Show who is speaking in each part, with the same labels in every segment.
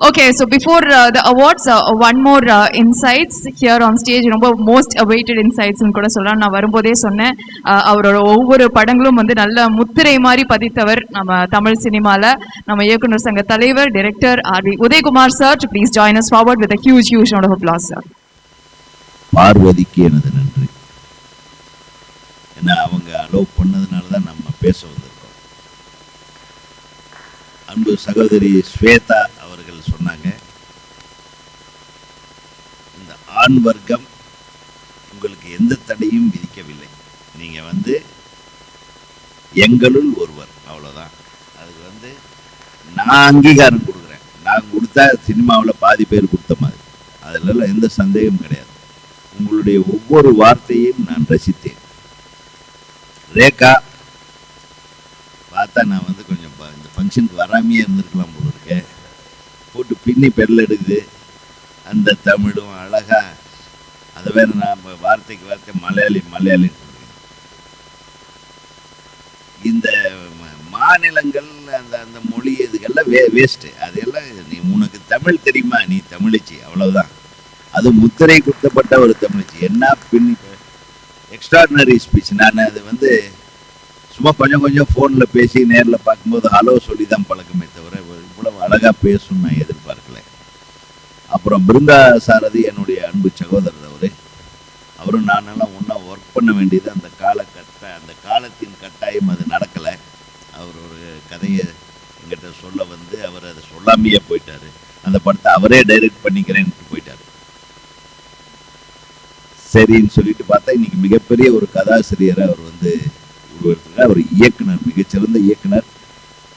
Speaker 1: Okay, so before uh, the awards, uh, one more uh, insights here on stage. ரொம்ப most awaited இன்சைட்ஸ்னு கூட சொல்லலாம். நான் வரும்போதே சொன்னேன். அவரோட ஒவ்வொரு படங்களும் வந்து நல்ல முத்திரை மாதிரி பதித்தவர் நம்ம தமிழ் சினிமாவில் நம்ம இயக்குனர் சங்க தலைவர் director R V Udayakumar sir do please join us forward with huge huge huge round sir
Speaker 2: பார்வதிக்கு எனது நன்றி. ஏன்னா அவங்க அலோவ் பண்ணதுனால தான் நம்ம பேச வந்திருக்கோம். அன்பு சகோதரி ஸ்வேதா அவர்கள் சொன்னாங்க இந்த ஆண் வர்க்கம் உங்களுக்கு எந்த தடையும் விதிக்கவில்லை. நீங்க வந்து எங்களுள் ஒருவர் அவ்வளவுதான். அதுக்கு வந்து நான் அங்கீகாரம் கொடுக்குறேன். நான் கொடுத்தா சினிமாவில் பாதி பேர் கொடுத்த மாதிரி. அதுல எந்த சந்தேகமும் கிடையாது. உங்களுடைய ஒவ்வொரு வார்த்தையும் நான் ரசித்தேன். ரேகா பார்த்தா நான் வந்து கொஞ்சம் இந்த ஃபங்க்ஷனுக்கு வராமையே இருந்திருக்கலாம் போல இருக்கேன் போட்டு பின்னி பெரல் அந்த தமிழும் அழகா. அதை வேற நான் வார்த்தைக்கு வார்த்தை மலையாளி மலையாளி இந்த மாநிலங்கள் அந்த அந்த மொழி இதுகெல்லாம் வே வேஸ்ட்டு அதெல்லாம் நீ உனக்கு தமிழ் தெரியுமா? நீ தமிழிச்சி அவ்வளவுதான். அது முத்திரை குத்தப்பட்ட ஒரு தமிழ்ச்சி. என்ன பின்னி எக்ஸ்ட்ராடினரி ஸ்பீச் நான் அது வந்து சும்மா கொஞ்சம் கொஞ்சம் ஃபோனில் பேசி நேரில் பார்க்கும்போது ஹலோ சொல்லி தான் பழக்கமே தவிர இவ்வளவு அழகாக பேசணும்னு நான் எதிர்பார்க்கல. அப்புறம் பிருந்தா சாரதி என்னுடைய அன்பு சகோதரர் அவர் அவரும் நானெல்லாம் ஒன்றா ஒர்க் பண்ண வேண்டியது அந்த கால கட்ட அந்த காலத்தின் கட்டாயம் அது நடக்கலை. அவர் ஒரு கதையை எங்கிட்ட சொல்ல வந்து அவர் அதை சொல்லாமையே போயிட்டாரு. அந்த படத்தை அவரே டைரக்ட் பண்ணிக்கிறேன்ட்டு போயிட்டார். சரின்னு சொல்லிட்டு பார்த்தா இன்னைக்கு மிகப்பெரிய ஒரு கதாசிரியரை அவர் வந்து உருவெடுத்துருக்கார் அவர் இயக்குனர் மிகச்சிறந்த இயக்குனர்.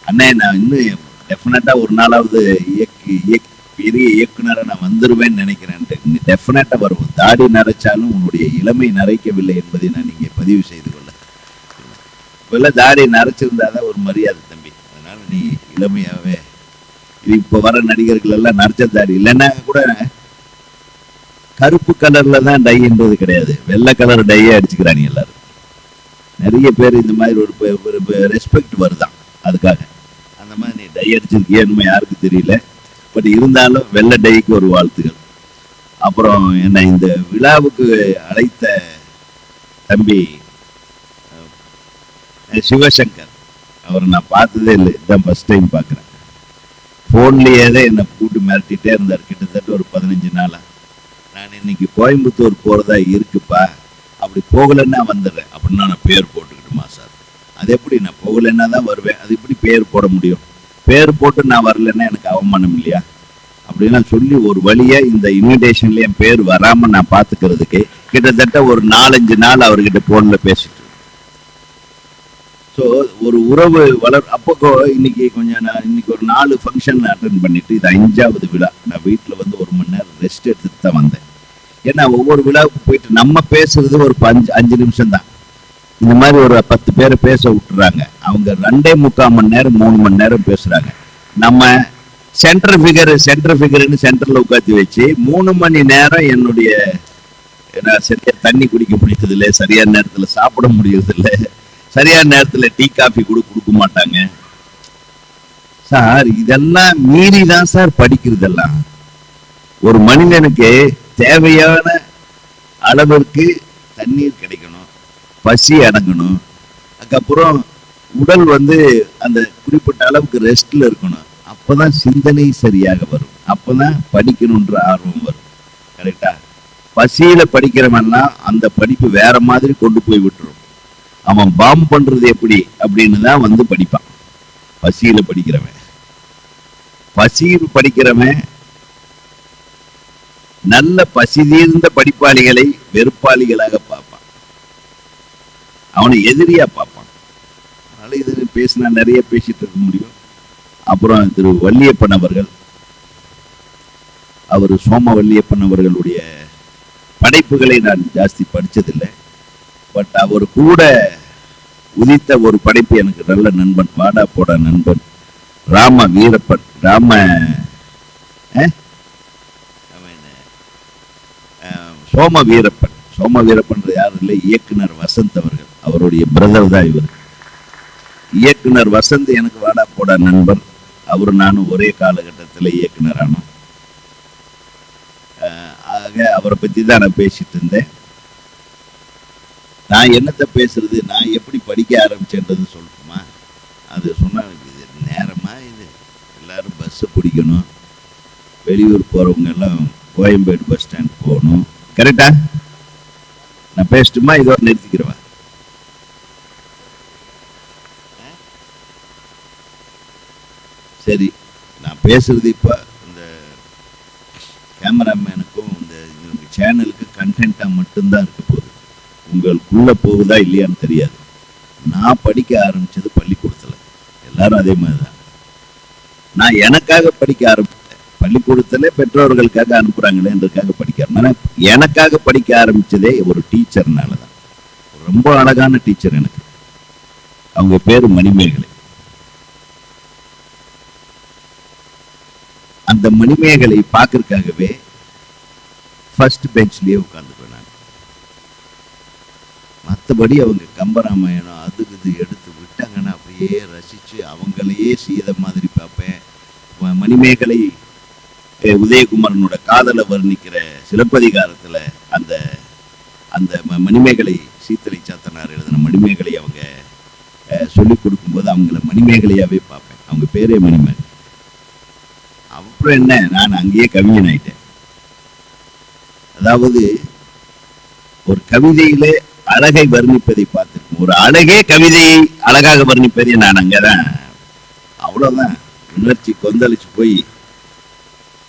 Speaker 2: அண்ணே நான் இன்னும் டெஃபினட்டா ஒரு நாளாவது இயக்கு இயக் பெரிய இயக்குனரை நான் வந்துருவேன்னு நினைக்கிறேன்ட்டு. டெஃபினட்டா வருவோம் தாடி நரைச்சாலும் உன்னுடைய இளமை நரைக்கவில்லை என்பதை நான் இங்கே பதிவு செய்து கொள்ள இப்பெல்லாம் தாடி நரைச்சிருந்தாதான் ஒரு மரியாதை தம்பி. அதனால நீ இளமையாவே இப்போ வர நடிகர்கள் எல்லாம் நரைச்ச தாடி. இல்லைன்னா கூட கருப்பு கலர்ல தான் டைன்றது கிடையாது. வெள்ளை கலர் டையே அடிச்சுக்கிறாங்க எல்லாரும். நிறைய பேர் இந்த மாதிரி ஒரு ரெஸ்பெக்ட் வருதான். அதுக்காக. அந்த மாதிரி நீ டை அடிச்சிருக்கியன்னு யாருக்கு தெரியல. பட் இருந்தாலும் வெள்ளை டைக்கு ஒரு வாழ்த்துகள் அப்புறம் என்னை இந்த விழாவுக்கு அழைத்த தம்பி சிவசங்கர். அவரை நான் பார்த்ததே இல்லை. இதுதான் ஃபர்ஸ்ட் டைம் பார்க்குறேன். ஃபோன்லேயே தான் என்னை கூட்டு மிரட்டிகிட்டே இருந்தார். கிட்டத்தட்ட ஒரு பதினஞ்சு நாளாக நான் இன்னைக்கு கோயம்புத்தூர் போகிறதா இருக்குப்பா. அப்படி போகலன்னா வந்துடுறேன். அப்படின்னு நான் பேர் போட்டுக்கிட்டுமா சார் அது எப்படி நான் போகலைன்னா தான் வருவேன். அது எப்படி பேர் போட முடியும்? பேர் போட்டு நான் வரலைன்னா எனக்கு அவமானம் இல்லையா? அப்படிலாம் சொல்லி ஒரு வழியா இந்த இன்விடேஷன்ல என் பேர் வராம நான் பாத்துக்கிறதுக்கு கிட்டத்தட்ட ஒரு நாலஞ்சு நாள் அவர்கிட்ட போன்ல பேசிட்டு ஸோ ஒரு உறவு வளர் அப்போ இன்னைக்கு கொஞ்சம் நான் இன்னைக்கு ஒரு நாலு ஃபங்க்ஷன் அட்டன் பண்ணிட்டு இது அஞ்சாவது விழா. நான் வீட்டில் வந்து ஒரு மணி நேரம் ரெஸ்ட் எடுத்துட்டு தான் வந்தேன். ஏன்னா ஒவ்வொரு விழாவுக்கு போயிட்டு நம்ம பேசுறது ஒரு அஞ்சு அஞ்சு நிமிஷம் தான் இந்த மாதிரி ஒரு பத்து பேரை பேச விட்டுறாங்க. அவங்க ரெண்டே முக்கால் மணி நேரம் மூணு மணி நேரம் பேசுறாங்க. நம்ம சென்டர் ஃபிகர் சென்டர் ஃபிகர்னு சென்டர்ல உட்காந்து வச்சு மூணு மணி நேரம் என்னுடைய நான் சரியாக தண்ணி குடிக்க முடியறது இல்லை சரியான நேரத்துல சாப்பிட முடியறது சரியான நேரத்துல டீ காஃபி கூட கொடுக்க மாட்டாங்க. சார் இதெல்லாம் மீறி தான் சார் படிக்கிறதெல்லாம். ஒரு மனிதனுக்கு தேவையான அளவிற்கு தண்ணீர் கிடைக்கும். பசி அடங்கணும். அதுக்கப்புறம் உடல் வந்து அந்த குறிப்பிட்ட அளவுக்கு ரெஸ்ட்ல இருக்கணும். அப்பதான் சிந்தனை சரியாக வரும். அப்பதான் படிக்கணுன்ற ஆர்வம் வரும். கரெக்டா பசியில படிக்கிறவன்னா அந்த படிப்பு வேற மாதிரி கொண்டு போய் விட்டுரும். அவன் பாம் பண்றது எப்படி அப்படின்னு தான் வந்து படிப்பான். பசியில படிக்கிறவன். பசியில் படிக்கிறவன் நல்ல பசி தீர்ந்த படிப்பாளிகளை வெறுப்பாளிகளாக பார்ப்பான். அவனை எதிரியா பார்ப்பான். அதனால இது பேசினா நிறைய பேசிட்டு இருக்க முடியும். அப்புறம் திரு வள்ளியப்பன் அவர்கள் அவர் சோம வள்ளியப்பன் அவர்களுடைய படைப்புகளை நான் ஜாஸ்தி படிச்சதில்லை. பட் அவர் கூட உதித்த ஒரு படைப்பு எனக்கு நல்ல நண்பன் வாடா போடா நண்பன் ராம வீரப்பன் ராம சோம வீரப்பன். சோம யாரும் யார் இல்லை. இயக்குனர் வசந்த் அவர்கள் அவருடைய பிரதர் தான் இவர். இயக்குனர் வசந்த் எனக்கு வாடா போட நண்பர். அவரு நானும் ஒரே காலகட்டத்தில் இயக்குனரானோம் ஆனோம் ஆக அவரை பற்றி தான் நான் பேசிட்டு இருந்தேன். நான் என்னத்தை பேசுறது நான் எப்படி படிக்க ஆரம்பிச்சேன்றது சொல்லட்டுமா? அது சொன்னால் இது நேரமா இது? எல்லாரும் பஸ்ஸை பிடிக்கணும். வெளியூர் போகிறவங்க எல்லாம் கோயம்பேடு பஸ் ஸ்டாண்ட் போகணும். கரெக்டா நான் பேசட்டுமா இதோட நிறுத்திக்கிறவா சரி நான் பேசுறது இப்போ இந்த கேமராமேனுக்கும் இந்த இவங்க சேனலுக்கு கண்டென்ட்டாக மட்டும்தான் இருக்க போகுது. உங்களுக்குள்ள போகுதா இல்லையான்னு தெரியாது. நான் படிக்க ஆரம்பிச்சது பள்ளிக்கூடத்தில். எல்லாரும் அதே மாதிரி தான் நான் எனக்காக படிக்க ஆரம்பி பள்ளிக்கூடத்துல பெற்றோர்களுக்காக அனுப்புறாங்களேன்றதுக்காக படிக்க ஆரம்பிச்சேன். எனக்காக படிக்க ஆரம்பிச்சதே ஒரு டீச்சர்னால தான் ரொம்ப அழகான டீச்சர் எனக்கு. அவங்க பேரு மணிமேகலை. அந்த மணிமேகலை பார்க்கறதுக்காகவே ஃபர்ஸ்ட் பெஞ்ச்லயே உட்காந்துக்குவேன் நான். மற்றபடி அவங்க கம்பராமாயணம் அது இது எடுத்து விட்டாங்கன்னா அப்படியே ரசிச்சு அவங்களையே சீத மாதிரி பார்ப்பேன். மணிமேகலை உதயகுமாரனோட காதலை வர்ணிக்கிற சிலப்பதிகாரத்துல அந்த அந்த மணிமேகலை சீத்தலை சாத்தனார் எழுதின மணிமேகலை அவங்க சொல்லி கொடுக்கும்போது அவங்கள மணிமேகலையாவே பார்ப்பேன். அவங்க பேரே மணிமேகலை. அப்புறம் என்ன? நான் அங்கேயே கவிஞன் ஆயிட்டேன். அதாவது ஒரு கவிதையிலே அழகை வர்ணிப்பதை பார்த்துருக்கோம். ஒரு அழகே கவிதையை அழகாக வர்ணிப்பதை நான் அங்கதான். அவ்வளவுதான். உணர்ச்சி கொந்தளிச்சு போய்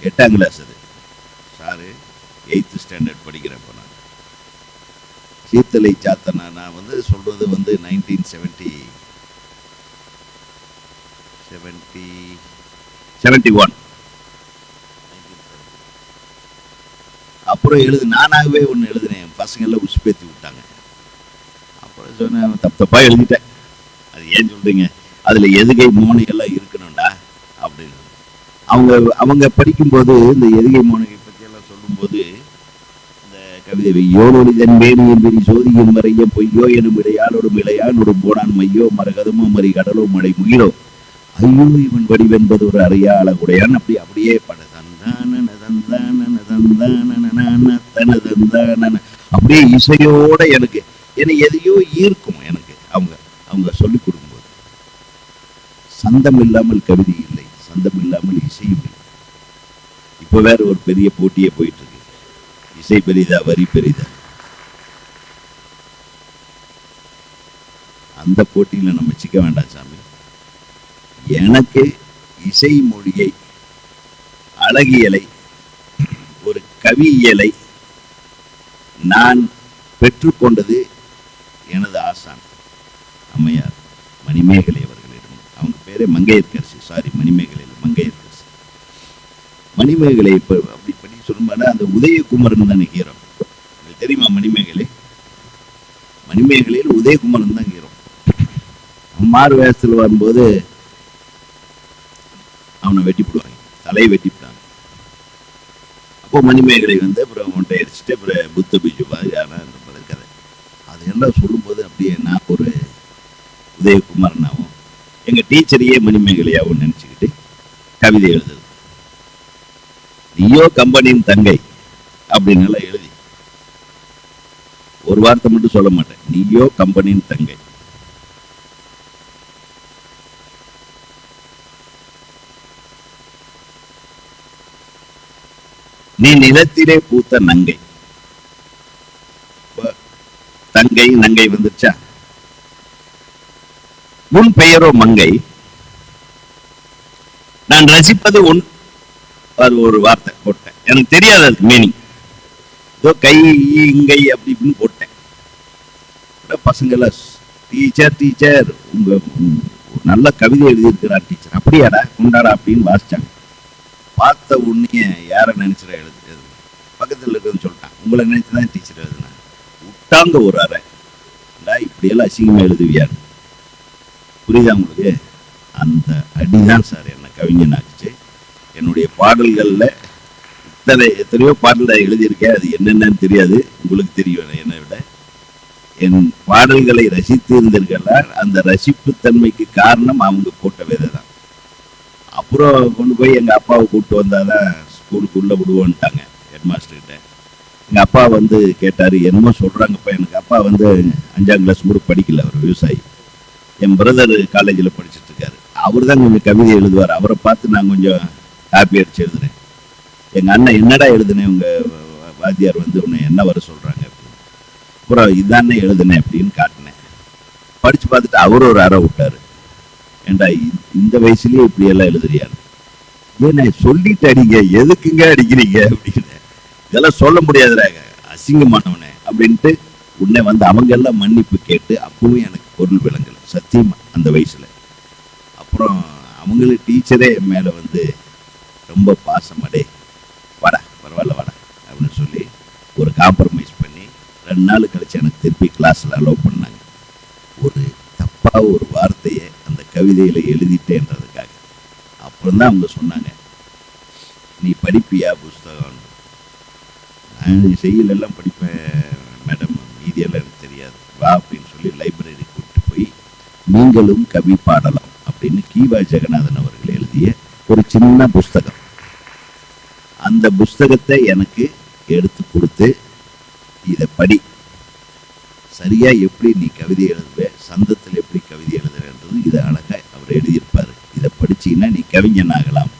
Speaker 2: எட்டாம் கிளாஸ் அது. சாரு எயித்து ஸ்டாண்டர்ட் படிக்கிறப்ப நான். சீத்தலை சாத்தனா நான் வந்து சொல்றது வந்து nineteen seventy seventy seventy one அப்புறம் எழுது நானாகவே ஒன்று எழுதினேன். என் உசுப்பேற்றி விட்டாங்க. அப்புறம் சொன்னேன் தப்பு தப்பாக எழுதிட்டேன். அது ஏன் சொல்கிறீங்க அதில் எதுகை மோனை எல்லாம் அவங்க அவங்க படிக்கும்போது இந்த எதுகை மாணவி பற்றியெல்லாம் எல்லாம் சொல்லும்போது இந்த கவிதை யோனொழிதன் வேணியின் பெரி சோதியின் மறைய பொய்யோ எனும் இடையாளோடும் இளையானோடும் போடான் மையோ மரகதமோ மறி கடலோ மழை முகிலோ. ஐயோ இவன் வடிவென்பது ஒரு அறையா அழகுடையான் அப்படி அப்படியே பட தந்தானன தந்தானன தந்தானன தனதந்தானன அப்படியே இசையோட எனக்கு என்னை எதையோ ஈர்க்கும் எனக்கு அவங்க அவங்க சொல்லிக் கொடுக்கும்போது. சந்தம் இல்லாமல் கவிதை சந்தம் இல்லாமல் இசையும் இல்லை இப்போ வேற ஒரு பெரிய போட்டியே போயிட்டு இருக்கு இசை பெரிதா வரி பெரிதா? அந்த போட்டியில நம்ம சிக்க வேண்டாம் சாமி. எனக்கு இசை மொழியை அழகியலை ஒரு கவியியலை நான் பெற்றுக்கொண்டது எனது ஆசான் அம்மையார் மணிமேகலை பேரே மங்கையர்கரசி சாரி மணிமேகலை இல்லை மங்கையர்கரசி மணிமேகலை இப்போ அப்படி படி சொல்லும்போது அந்த உதயகுமரன் தானே ஹீரோ உங்களுக்கு தெரியுமா மணிமேகலை? மணிமேகலையில் உதயகுமரன் தான் ஹீரோ மாறு வேஷத்தில் வரும்போது அவனை வெட்டி விடுவாங்க தலையை வெட்டி விட்டாங்க அப்போ மணிமேகலை வந்து அப்புறம் அவன்கிட்ட அடிச்சுட்டு அப்புறம் புத்த பிஜு மாதிரியான இந்த மாதிரி கதை. அது எல்லாம் சொல்லும்போது அப்படியே நான் ஒரு உதயகுமாரனாவும் எங்க டீச்சரையே மணிமேகலையாவும் நினைச்சுக்கிட்டு கவிதை எழுதுது நீயோ கம்பெனியின் தங்கை அப்படின்னு எல்லாம் எழுதி. ஒரு வார்த்தை மட்டும் சொல்ல மாட்டேன். நீயோ கம்பெனியின் தங்கை. நீ நிலத்திலே பூத்த நங்கை. தங்கை நங்கை வந்துருச்சா? உன் பெயரோ மங்கை. நான் ரசிப்பது உன் அது ஒரு வார்த்தை போட்டேன். எனக்கு தெரியாது அதுக்கு மீனிங் ஏதோ கை இங்கை அப்படி இப்படின்னு போட்டேன். பசங்க எல்லாம் டீச்சர் டீச்சர் உங்க நல்ல கவிதை எழுதியிருக்கிறார் டீச்சர் அப்படியாடா கொண்டாடா அப்படின்னு வாசிச்சாங்க. பார்த்த உடனே யாரை நினைச்சிட எழுது பக்கத்தில் பக்கத்துல இருக்கிறது சொல்லிட்டான். உங்களை நினைச்சு தான் டீச்சர் எழுதுனேன் விட்டாங்க ஒரு அறை. இப்படியெல்லாம் அசிங்கமா எழுதுவியாரு புரியுதா உங்களுக்கு அந்த அடிதான் சார் என்னை கவிஞன் கவிஞனாக்குச்சு. என்னுடைய பாடல்களில் இத்தனை எத்தனையோ பாடல் எழுதியிருக்கேன். அது என்னென்னு தெரியாது. உங்களுக்கு தெரியும் என்னை விட. என் பாடல்களை ரசித்து அந்த ரசிப்பு தன்மைக்கு காரணம் அவங்க போட்ட விதை தான். அப்புறம் கொண்டு போய் எங்கள் அப்பாவை கூப்பிட்டு வந்தால் தான் ஸ்கூலுக்குள்ளே விடுவோன்ட்டாங்க ஹெட் மாஸ்டர்கிட்ட எங்கள் அப்பா வந்து கேட்டார் என்னமோ சொல்கிறாங்கப்பா எனக்கு அப்பா வந்து அஞ்சாம் கிளாஸ் கூட படிக்கல அவர் விவசாயி. என் பிரதர் காலேஜில் படிச்சுட்டு இருக்காரு. அவர் தான் கொஞ்சம் கவிதை எழுதுவார். அவரை பார்த்து நான் கொஞ்சம் காப்பி அடிச்சு எழுதுனேன் எங்கள் அண்ணன் என்னடா எழுதுனேன் உங்கள் வாத்தியார் வந்து உன்னை என்ன வர சொல்கிறாங்க அப்படின்னு. அப்புறம் இதானே எழுதுனேன் அப்படின்னு காட்டினேன். படித்து பார்த்துட்டு அவர் ஒரு அறை விட்டார். ஏண்டா இந்த வயசுலேயே இப்படியெல்லாம் எழுதுறியாரு ஏன்னா சொல்லிட்டு அடிங்க. எதுக்குங்க அடிக்கிறீங்க? அப்படின்னு. இதெல்லாம் சொல்ல முடியாதுடா. அசிங்கமானவனே. அப்படின்ட்டு உன்னை வந்து அவங்க எல்லாம் மன்னிப்பு கேட்டு அப்பவும் எனக்கு பொருள் விளங்கலை. சத்தியம் அந்த வயசில். அப்புறம் அவங்களே டீச்சரே என் மேலே வந்து ரொம்ப பாசமடே வாடா பரவாயில்ல வாடா அப்படின்னு சொல்லி ஒரு காம்ப்ரமைஸ் பண்ணி ரெண்டு நாள் கழிச்சு எனக்கு திருப்பி கிளாஸில் அலோவ் பண்ணாங்க. ஒரு தப்பாக ஒரு வார்த்தையை அந்த கவிதையில் எழுதிட்டேன்றதுக்காக. அப்புறம் தான் அவங்க சொன்னாங்க நீ படிப்பியா புஸ்தகம்? நான் செய்யலெல்லாம் படிப்பேன் மேடம். மீதியெல்லாம் எனக்கு தெரியாது. வா அப்படின்னு சொல்லி லைப்ரரி நீங்களும் கவி பாடலாம் அப்படின்னு கீவா ஜெகநாதன் அவர்கள் எழுதிய ஒரு சின்ன புஸ்தகம். அந்த புஸ்தகத்தை எனக்கு எடுத்து கொடுத்து இதை படி. சரியா எப்படி நீ கவிதை எழுதுவ சந்தத்தில் எப்படி கவிதை எழுதுறன்றது இதை அழகா அவர் எழுதியிருப்பார். இதை படிச்சீங்கன்னா நீ கவிஞன் ஆகலாம்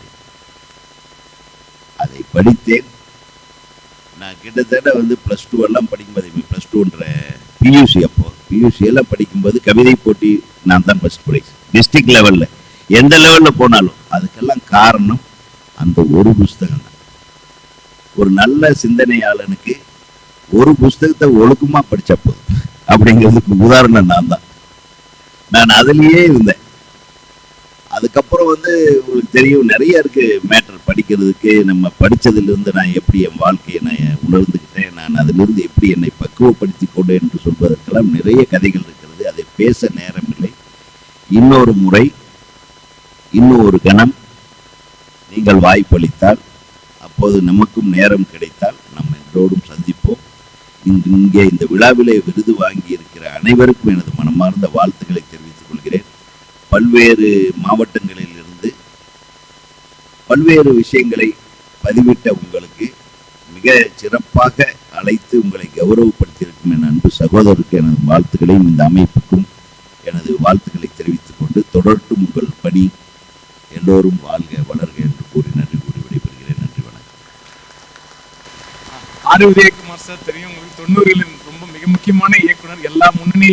Speaker 2: அதை படித்தேன். நான் கிட்டத்தட்ட வந்து ப்ளஸ் டூ எல்லாம் படிக்கும்போது ப்ளஸ் டூன்ற பியூசி அப்போது பியூசி எல்லாம் படிக்கும்போது கவிதை போட்டி நான் தான் ஃபர்ஸ்ட் ப்ரைஸ் டிஸ்ட்ரிக்ட் லெவலில் எந்த லெவலில் போனாலும் அதுக்கெல்லாம் காரணம் அந்த ஒரு புஸ்தகம். தான் ஒரு நல்ல சிந்தனையாளனுக்கு ஒரு புஸ்தகத்தை ஒழுக்கமா படிச்ச போதும். அப்படிங்கிறதுக்கு உதாரணம் நான் தான் நான் அதுலயே இருந்தேன். அதுக்கப்புறம் வந்து உங்களுக்கு தெரியும் நிறைய இருக்கு. மேட்டர் படிக்கிறதுக்கு நம்ம படித்ததிலிருந்து நான் எப்படி என் வாழ்க்கையை நான் உணர்ந்துக்கிட்டேன் நான் அதிலிருந்து எப்படி என்னை பக்குவப்படுத்தி கொண்டேன் என்று சொல்வதற்கெல்லாம் நிறைய கதைகள் இருக்கிறது. அதை பேச நேரமில்லை இன்னொரு முறை இன்னும் ஒரு கணம் நீங்கள் வாய்ப்பளித்தால் அப்போது நமக்கும் நேரம் கிடைத்தால் நம்ம எல்லோரும் சந்திப்போம். இங்கு இங்கே இந்த விழாவிலே விருது வாங்கி இருக்கிற அனைவருக்கும் எனது மனமார்ந்த வாழ்த்துக்களை தெரிவித்துக் கொள்கிறேன். பல்வேறு மாவட்டங்களில் இருந்து பல்வேறு விஷயங்களை பதிவிட்ட உங்களுக்கு மிக சிறப்பாக அழைத்து உங்களை கௌரவப்படுத்தியிருக்கும் என் அன்பு சகோதரருக்கு எனது வாழ்த்துக்களையும் இந்த அமைப்புக்கும் எனது வாழ்த்துக்களை தெரிவித்துக் கொண்டு தொடரட்டும் உங்கள் பணி எல்லோரும் வாழ்க வளர்க என்று கூறி நன்றி கூறி விடைபெறுகிறேன். நன்றி வணக்கம்.
Speaker 3: ஆர் விஜயகுமார் சார் தெரியும் உங்களுக்கு தொண்ணூறுகளின் ரொம்ப மிக முக்கியமான இயக்குனர் எல்லா முன்னணி